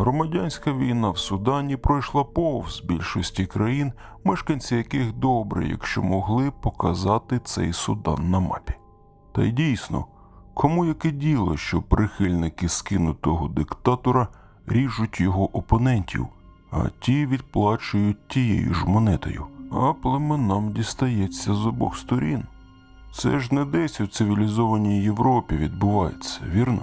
Громадянська війна в Судані пройшла повз більшості країн, мешканці яких добре, якщо могли показати цей Судан на мапі. Та й дійсно, кому яке діло, що прихильники скинутого диктатора ріжуть його опонентів, а ті відплачують тією ж монетою, а племенам дістається з обох сторін. Це ж не десь у цивілізованій Європі відбувається, вірно?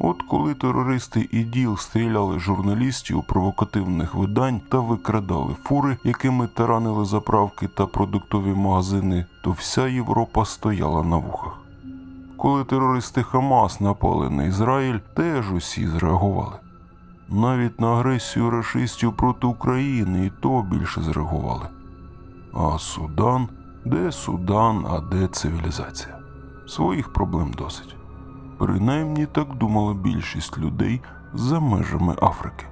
От коли терористи іділ стріляли журналістів провокативних видань та викрадали фури, якими таранили заправки та продуктові магазини, то вся Європа стояла на вухах. Коли терористи Хамас напали на Ізраїль, теж усі зреагували. Навіть на агресію рашистів проти України і то більше зреагували. А Судан, де Судан, а де цивілізація? Своїх проблем досить. Принаймні так думала більшість людей за межами Африки.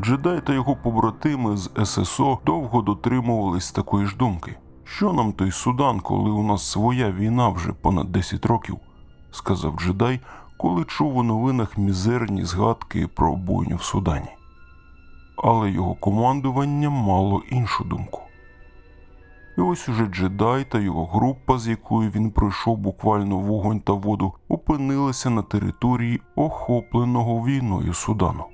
Джедай та його побратими з ССО довго дотримувались такої ж думки. Що нам той Судан, коли у нас своя війна вже понад 10 років, сказав джедай, коли чув у новинах мізерні згадки про бойню в Судані. Але його командування мало іншу думку. І ось уже джедай та його група, з якою він пройшов буквально вогонь та воду, опинилися на території охопленого війною Судану.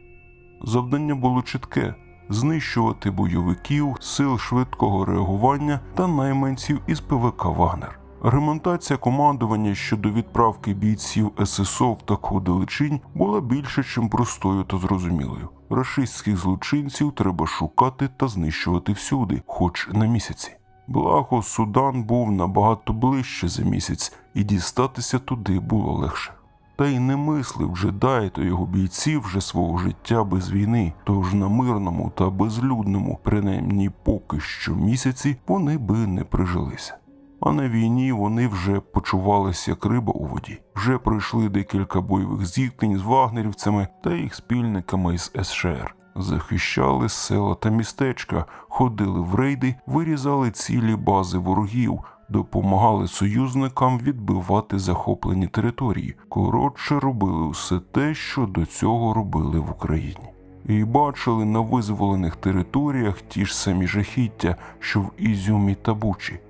Завдання було чітке знищувати бойовиків, сил швидкого реагування та найманців із ПВК Вагнер. Ремонтація командування щодо відправки бійців ССО в таку далечінь була більше, чим простою та зрозумілою. Рашистських злочинців треба шукати та знищувати всюди, хоч на місяці. Благо, Судан був набагато ближче за місяць, і дістатися туди було легше. Та й не мислив джедай та його бійці вже свого життя без війни, тож на мирному та безлюдному, принаймні поки що місяці, вони би не прижилися. А на війні вони вже почувалися як риба у воді. Вже пройшли декілька бойових зіткнень з вагнерівцями та їх спільниками із СШР. Захищали села та містечка, ходили в рейди, вирізали цілі бази ворогів, допомагали союзникам відбивати захоплені території. Коротше, робили усе те, що до цього робили в Україні. І бачили на визволених територіях ті ж самі жахіття, що в Ізюмі та Бучі.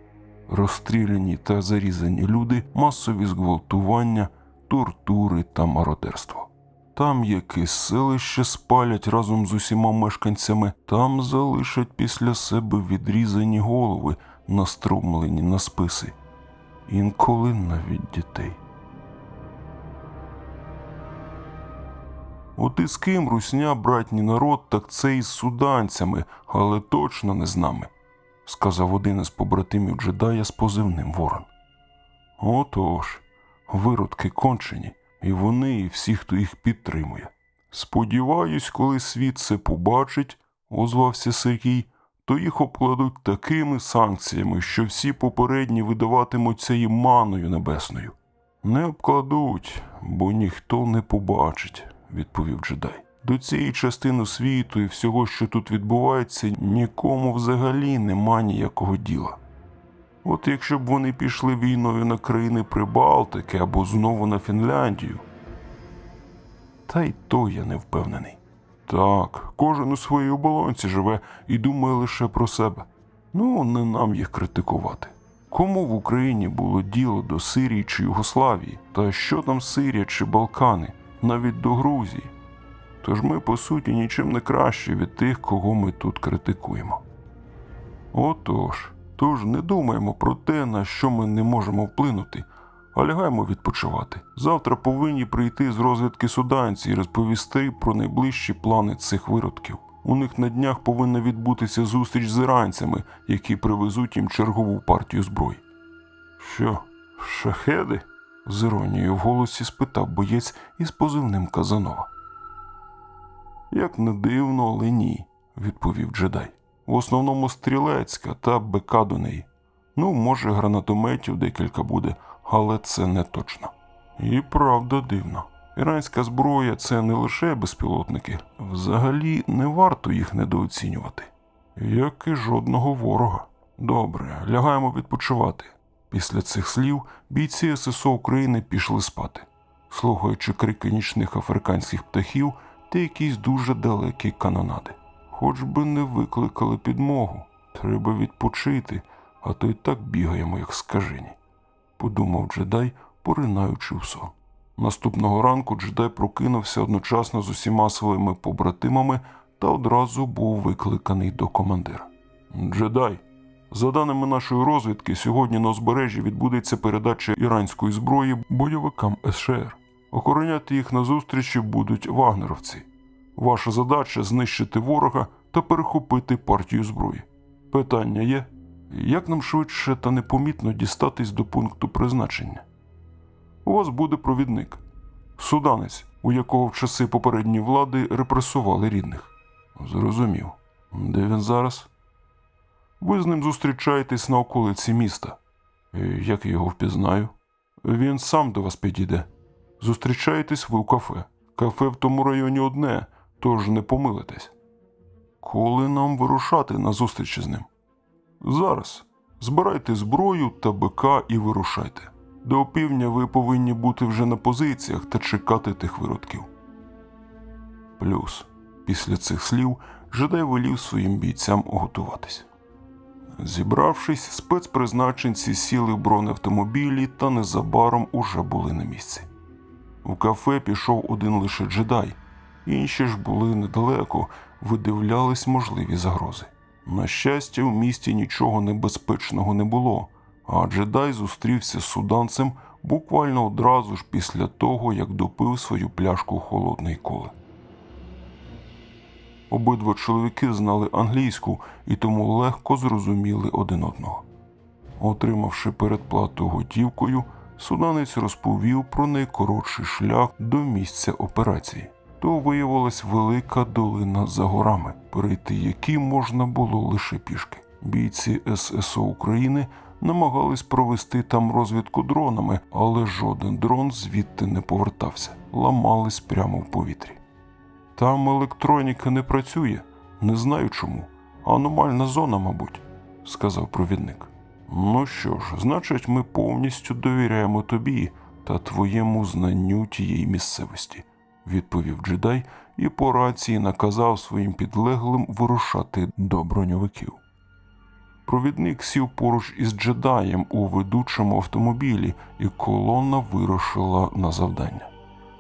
Розстріляні та зарізані люди, масові зґвалтування, тортури та мародерство. Там якесь селище спалять разом з усіма мешканцями, там залишать після себе відрізані голови, наструмлені на списи, інколи навіть дітей. От і з ким русня братній народ, так це із суданцями, але точно не з нами, сказав один із побратимів джедая з позивним Ворон. Отож, виродки кончені, і вони, і всі, хто їх підтримує. Сподіваюсь, коли світ це побачить, озвався Сергій, то їх обкладуть такими санкціями, що всі попередні видаватимуться їм маною небесною. Не обкладуть, бо ніхто не побачить, відповів джедай. До цієї частини світу і всього, що тут відбувається, нікому взагалі нема ніякого діла. От якщо б вони пішли війною на країни Прибалтики або знову на Фінляндію. Та й то я не впевнений. Так, кожен у своїй оболонці живе і думає лише про себе. Ну, не нам їх критикувати. Кому в Україні було діло до Сирії чи Югославії, та що там Сирія чи Балкани, навіть до Грузії? Тож ми, по суті, нічим не краще від тих, кого ми тут критикуємо. Отож, тож не думаємо про те, на що ми не можемо вплинути, а лягаємо відпочивати. Завтра повинні прийти з розвідки суданці і розповісти про найближчі плани цих виродків. У них на днях повинна відбутися зустріч з іранцями, які привезуть їм чергову партію зброї. Що, шахеди? з іронією в голосі спитав боєць із позивним Казанова. Як не дивно, але ні, відповів джедай. В основному стрілецька та бека до неї. Ну, може, гранатометів декілька буде, але це не точно. І правда дивно. Іранська зброя це не лише безпілотники, взагалі не варто їх недооцінювати. Як і жодного ворога. Добре, лягаємо відпочивати. Після цих слів бійці ССО України пішли спати. Слухаючи крики нічних африканських птахів, та якісь дуже далекі канонади. Хоч би не викликали підмогу. Треба відпочити, а то й так бігаємо, як скажені, подумав джедай, поринаючи в сон. Наступного ранку джедай прокинувся одночасно з усіма своїми побратимами та одразу був викликаний до командира. Джедай, за даними нашої розвідки, сьогодні на узбережжі відбудеться передача іранської зброї бойовикам СШР. Охороняти їх на зустрічі будуть вагнеровці. Ваша задача знищити ворога та перехопити партію зброї. Питання є: як нам швидше та непомітно дістатись до пункту призначення? У вас буде провідник, суданець, у якого в часи попередньої влади репресували рідних. Зрозумів. Де він зараз? Ви з ним зустрічаєтесь на околиці міста. Е, Як я його впізнаю? Він сам до вас підійде. Зустрічаєтесь ви у кафе. Кафе в тому районі одне, тож не помилитесь. Коли нам вирушати на зустріч з ним? Зараз. Збирайте зброю та бика і вирушайте. До опівдня ви повинні бути вже на позиціях та чекати тих виродків. Плюс, після цих слів, жедай велів своїм бійцям готуватись. Зібравшись, спецпризначенці сіли в бронеавтомобілі та незабаром уже були на місці. В кафе пішов один лише джедай, інші ж були недалеко, видивлялись можливі загрози. На щастя, в місті нічого небезпечного не було, а джедай зустрівся з суданцем буквально одразу ж після того, як допив свою пляшку холодної коли. Обидва чоловіки знали англійську і тому легко зрозуміли один одного. Отримавши передплату готівкою, суданець розповів про найкоротший шлях до місця операції. То виявилась велика долина за горами, перейти які можна було лише пішки. Бійці ССО України намагались провести там розвідку дронами, але жоден дрон звідти не повертався, ламались прямо в повітрі. Там електроніка не працює, не знаю чому. Аномальна зона, мабуть, сказав провідник. Ну що ж, значить, ми повністю довіряємо тобі та твоєму знанню тієї місцевості, відповів джедай і по рації наказав своїм підлеглим вирушати до броньовиків. Провідник сів поруч із джедаєм у ведучому автомобілі, і колона вирушила на завдання.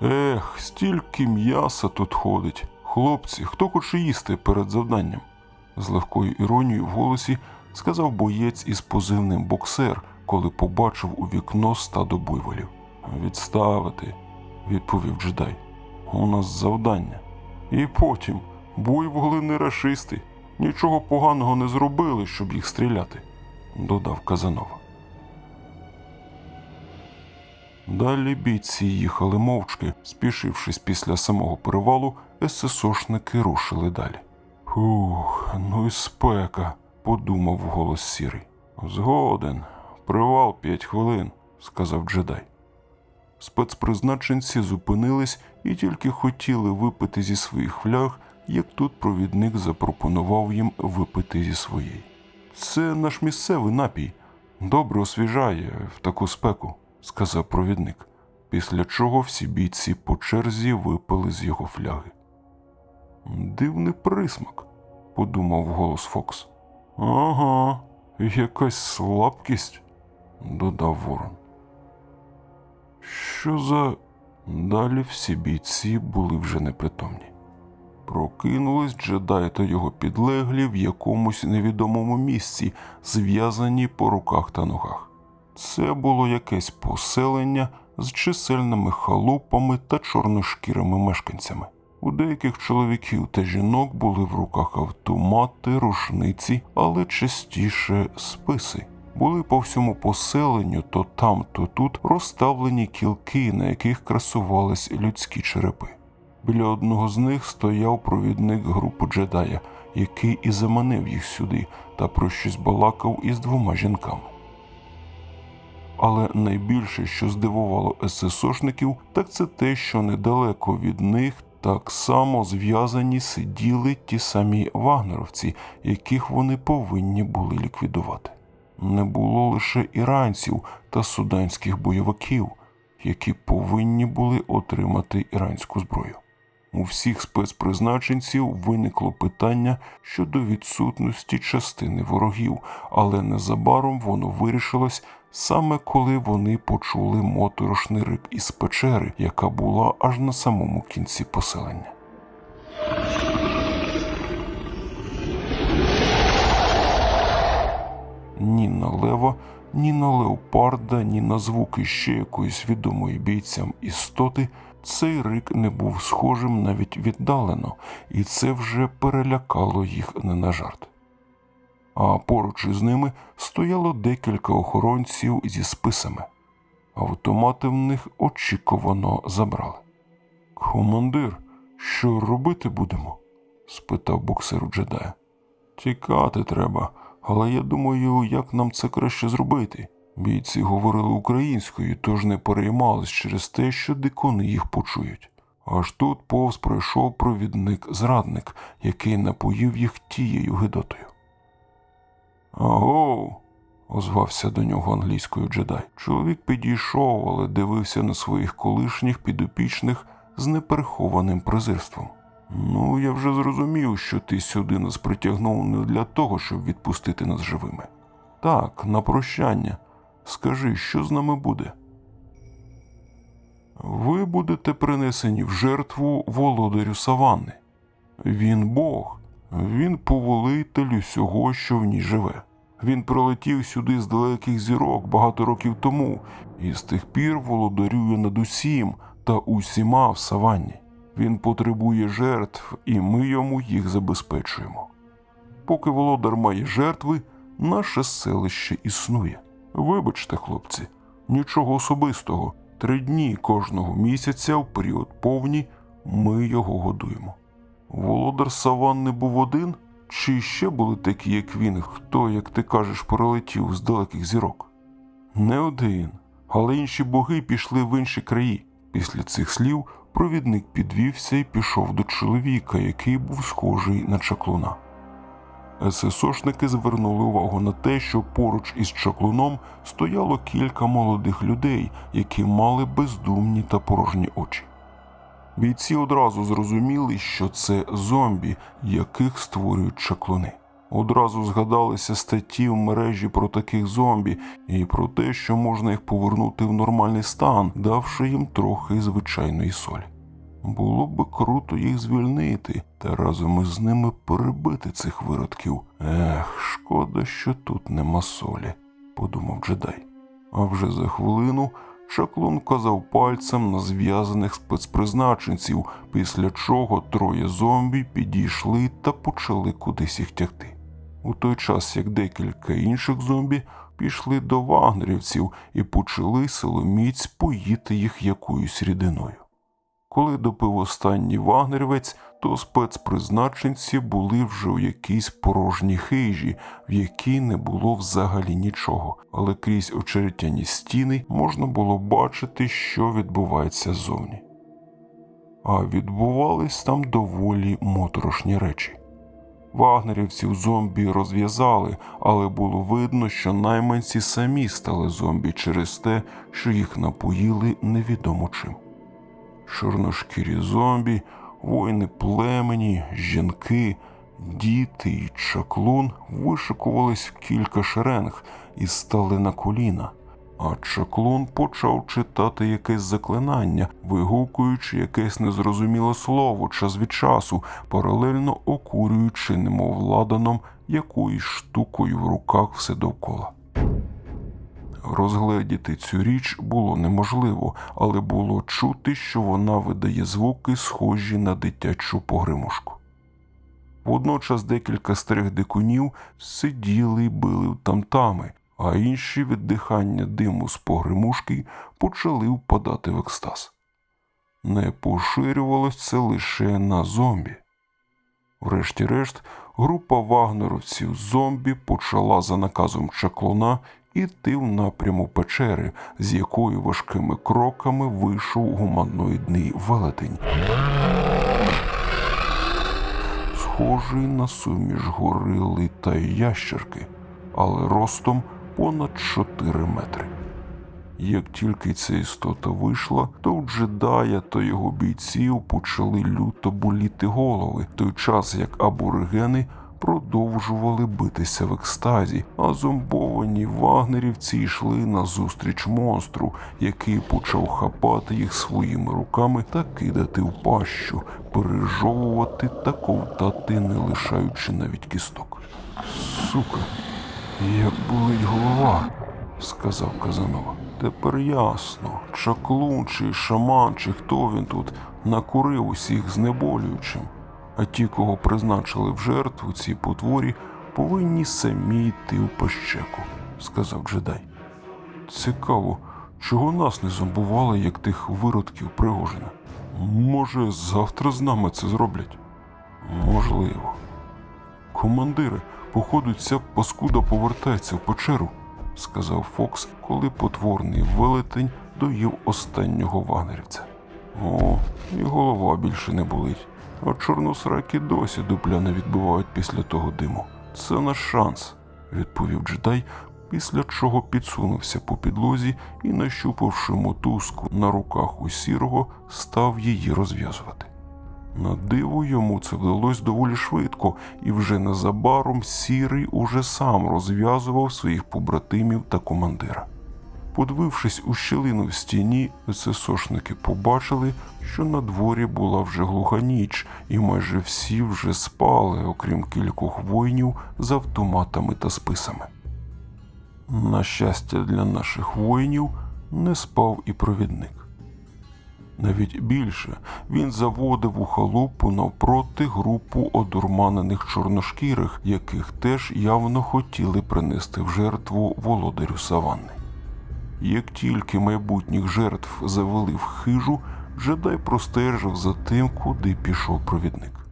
Ех, стільки м'яса тут ходить. Хлопці, хто хоче їсти перед завданням? з легкою іронією в голосі сказав боєць із позивним боксер, коли побачив у вікно стадо буйволів. Відставити, відповів джедай. У нас завдання. І потім буйволи не рашисти, нічого поганого не зробили, щоб їх стріляти, додав Казанова. Далі бійці їхали мовчки, спішившись після самого перевалу, ССОшники рушили далі. Фух, ну і спека, подумав голос сірий. Згоден, привал п'ять хвилин, сказав джедай. Спецпризначенці зупинились і тільки хотіли випити зі своїх фляг, як тут провідник запропонував їм випити зі своєї. Це наш місцевий напій. Добре освіжає в таку спеку, сказав провідник, після чого всі бійці по черзі випили з його фляги. Дивний присмак, подумав голос Фокс. Ага, якась слабкість, додав Ворон. Що за. Далі всі бійці були вже непритомні. Прокинулись джедай та його підлеглі в якомусь невідомому місці, зв'язані по руках та ногах. Це було якесь поселення з чисельними халупами та чорношкірими мешканцями. У деяких чоловіків та жінок були в руках автомати, рушниці, але частіше списи. Були по всьому поселенню то там, то тут розставлені кілки, на яких красувались людські черепи. Біля одного з них стояв провідник групи джедая, який і заманив їх сюди та про щось балакав із двома жінками. Але найбільше, що здивувало ССОшників, так це те, що недалеко від них так само зв'язані сиділи ті самі вагнеровці, яких вони повинні були ліквідувати. Не було лише іранців та суданських бойовиків, які повинні були отримати іранську зброю. У всіх спецпризначенців виникло питання щодо відсутності частини ворогів, але незабаром воно вирішилось саме коли вони почули моторошний рик із печери, яка була аж на самому кінці поселення. Ні на лева, ні на леопарда, ні на звуки ще якоїсь відомої бійцям істоти цей рик не був схожим навіть віддалено, і це вже перелякало їх не на жарт. А поруч із ними стояло декілька охоронців зі списами. Автомати в них очікувано забрали. Командир, що робити будемо? спитав боксер у джедая. Тікати треба, але я думаю, як нам це краще зробити. Бійці говорили українською, тож не переймались через те, що дикуни їх почують. Аж тут повз пройшов провідник-зрадник, який напоїв їх тією гидотою. Аго. озвався до нього англійською джедай. Чоловік підійшов, але дивився на своїх колишніх підопічних з неперехованим презирством. Ну, я вже зрозумів, що ти сюди нас притягнув не для того, щоб відпустити нас живими. Так, на прощання. Скажи, що з нами буде? Ви будете принесені в жертву володарю Саванни. Він Бог, він повелитель усього, що в ній живе. Він прилетів сюди з далеких зірок багато років тому, і з тих пір володарює над усім та усіма в саванні. Він потребує жертв, і ми йому їх забезпечуємо. Поки володар має жертви, наше селище існує. Вибачте, хлопці, нічого особистого. Три дні кожного місяця в період повні ми його годуємо. Володар Саванни був один, чи ще були такі, як він, хто, як ти кажеш, прилетів з далеких зірок? Не один, але інші боги пішли в інші краї. Після цих слів провідник підвівся і пішов до чоловіка, який був схожий на чаклуна. ССОшники звернули увагу на те, що поруч із чаклуном стояло кілька молодих людей, які мали бездумні та порожні очі. Бійці одразу зрозуміли, що це зомбі, яких створюють чаклуни. Одразу згадалися статті в мережі про таких зомбі і про те, що можна їх повернути в нормальний стан, давши їм трохи звичайної солі. Було б круто їх звільнити та разом із ними перебити цих виродків. Ех, шкода, що тут нема солі, подумав джедай. А вже за хвилину Шаклун вказав пальцем на зв'язаних спецпризначенців, після чого троє зомбі підійшли та почали кудись їх тягти. У той час як декілька інших зомбі пішли до вагнерівців і почали силоміць поїти їх якоюсь рідиною. Коли допив останній вагнерівець, то спецпризначенці були вже у якійсь порожній хижі, в якій не було взагалі нічого, але крізь очеретяні стіни можна було бачити, що відбувається ззовні. А відбувались там доволі моторошні речі. Вагнерівців зомбі розв'язали, але було видно, що найманці самі стали зомбі через те, що їх напоїли невідомо чим. Чорношкірі зомбі, воїни племені, жінки, діти і чаклун вишикувались в кілька шеренг і стали на коліна. А чаклун почав читати якесь заклинання, вигукуючи якесь незрозуміле слово час від часу, паралельно окурюючи, немов ладаном якоюсь штукою в руках все довкола. Розгледіти цю річ було неможливо, але було чути, що вона видає звуки, схожі на дитячу погримушку. Водночас декілька старих дикунів сиділи й били в тамтами, а інші від дихання диму з погримушки почали впадати в екстаз. Не поширювалось це лише на зомбі. Врешті-решт, група вагнеровців зомбі почала за наказом чаклуна іти в напряму печери, з якої важкими кроками вийшов гуманоїдний велетень. Схожий на суміш горили та ящерки, але ростом понад 4 метри. Як тільки ця істота вийшла, то у джедая та його бійців почали люто боліти голови, в той час як аборигени продовжували битися в екстазі, а зомбовані вагнерівці йшли назустріч монстру, який почав хапати їх своїми руками та кидати в пащу, пережовувати та ковтати, не лишаючи навіть кісток. Сука, як болить голова, сказав Казанова. Тепер ясно, чаклун чи шаман, чи хто він тут накурив усіх знеболюючим. А ті, кого призначили в жертву цій потворі, повинні самі йти в пащеку, сказав джедай. Цікаво, чого нас не зомбували, як тих виродків Пригожина? Може, завтра з нами це зроблять? Можливо. Командири, походу, ця паскуда повертається в печеру, сказав Фокс, коли потворний велетень доїв останнього вагнерівця. О, і голова більше не болить. А чорносраки досі дупля не відбивають після того диму. Це наш шанс, відповів джедай, після чого підсунувся по підлозі і, нащупавши мотузку на руках у сірого, став її розв'язувати. На диво йому це вдалося доволі швидко, і вже незабаром сірий уже сам розв'язував своїх побратимів та командира. Подивившись у щілину в стіні, ССОшники побачили, що на дворі була вже глуха ніч, і майже всі вже спали, окрім кількох воїнів з автоматами та списами. На щастя для наших воїнів не спав і провідник. Навіть більше він заводив у халупу навпроти групу одурманених чорношкірих, яких теж явно хотіли принести в жертву володарю саванни. Як тільки майбутніх жертв завели в хижу, джедай простежив за тим, куди пішов провідник.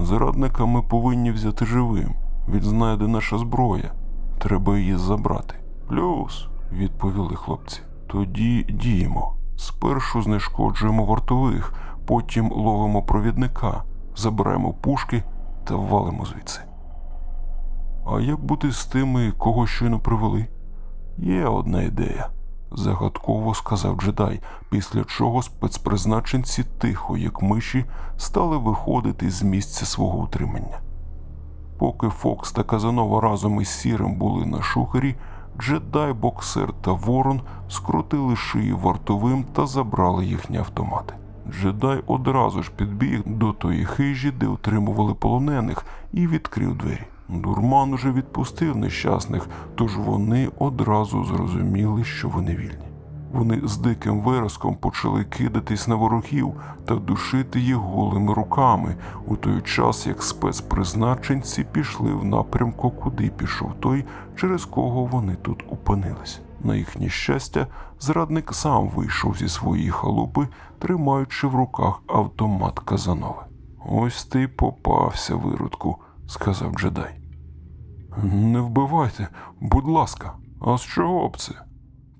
Зрадника ми повинні взяти живим. Він знає, де наша зброя. Треба її забрати. Плюс, відповіли хлопці. Тоді діємо. Спершу знешкоджуємо вартових, потім ловимо провідника, забираємо пушки та валимо звідси. А як бути з тими, кого щойно привели? Є одна ідея, загадково сказав джедай, після чого спецпризначенці тихо, як миші, стали виходити з місця свого утримання. Поки Фокс та Казанова разом із сірим були на шухері, джедай, боксер та ворон скрутили шиї вартовим та забрали їхні автомати. Джедай одразу ж підбіг до тої хижі, де утримували полонених, і відкрив двері. Дурман уже відпустив нещасних, тож вони одразу зрозуміли, що вони вільні. Вони з диким виразком почали кидатись на ворогів та душити їх голими руками, у той час як спецпризначенці пішли в напрямку, куди пішов той, через кого вони тут опинились. На їхнє щастя, зрадник сам вийшов зі своєї халупи, тримаючи в руках автомат Казанови. Ось ти попався, виродку, сказав джедай. Не вбивайте, будь ласка, а з чого б це?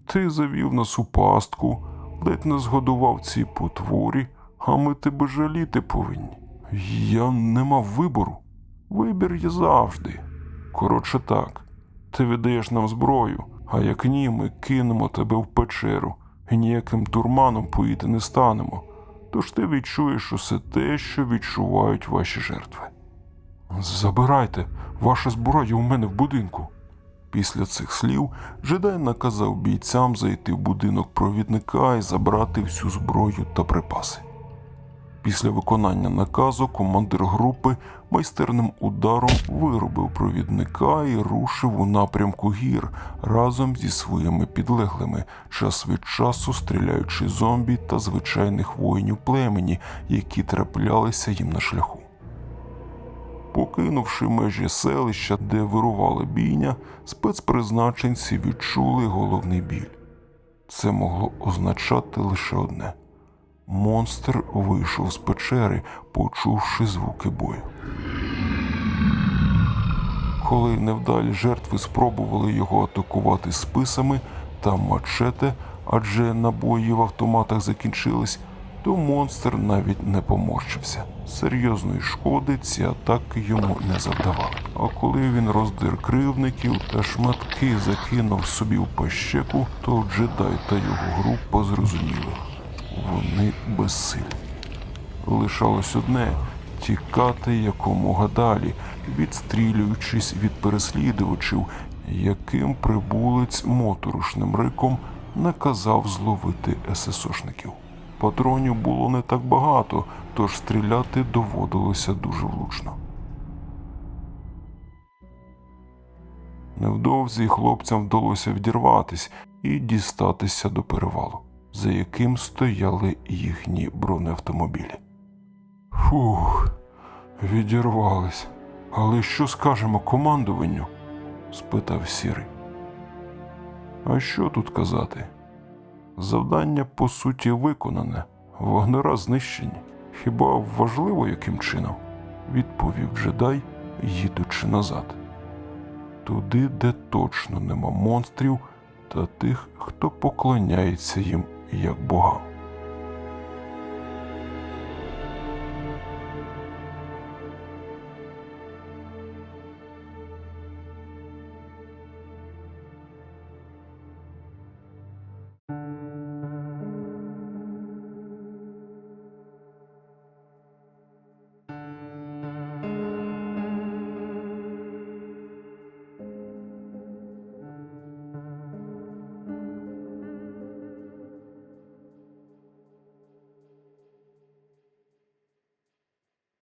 Ти завів нас у пастку, ледь не згодував ці потворі, а ми тебе жаліти повинні. Я не мав вибору. Вибір є завжди. Коротше так, ти віддаєш нам зброю, а як ні, ми кинемо тебе в печеру і ніяким турманом поїти не станемо. Тож ти відчуєш усе те, що відчувають ваші жертви. Забирайте, ваша зброя у мене в будинку. Після цих слів джедай наказав бійцям зайти в будинок провідника і забрати всю зброю та припаси. Після виконання наказу командир групи майстерним ударом виробив провідника і рушив у напрямку гір разом зі своїми підлеглими, час від часу стріляючи зомбі та звичайних воїнів племені, які траплялися їм на шляху. Покинувши межі селища, де вирувала бійня, спецпризначенці відчули головний біль. Це могло означати лише одне: монстр вийшов з печери, почувши звуки бою. Коли невдалі жертви спробували його атакувати списами та мачете, адже набої в автоматах закінчились, то монстр навіть не поморщився. Серйозної шкоди ці атаки йому не завдавали. А коли він роздир кривників та шматки закинув собі в пащеку, то джедай та його група зрозуміли вони безсилі. Лишалось одне тікати якомога далі, відстрілюючись від переслідувачів, яким прибулець моторошним риком наказав зловити ССОшників. Патронів було не так багато, тож стріляти доводилося дуже влучно. Невдовзі хлопцям вдалося відірватись і дістатися до перевалу, за яким стояли їхні бронеавтомобілі. Фух, відірвались. Але що скажемо командуванню? спитав Сірий. А що тут казати? Завдання по суті виконане, вогнера знищені. Хіба важливо яким чином? відповів джедай, їдучи назад. Туди, де точно нема монстрів та тих, хто поклоняється їм як богам.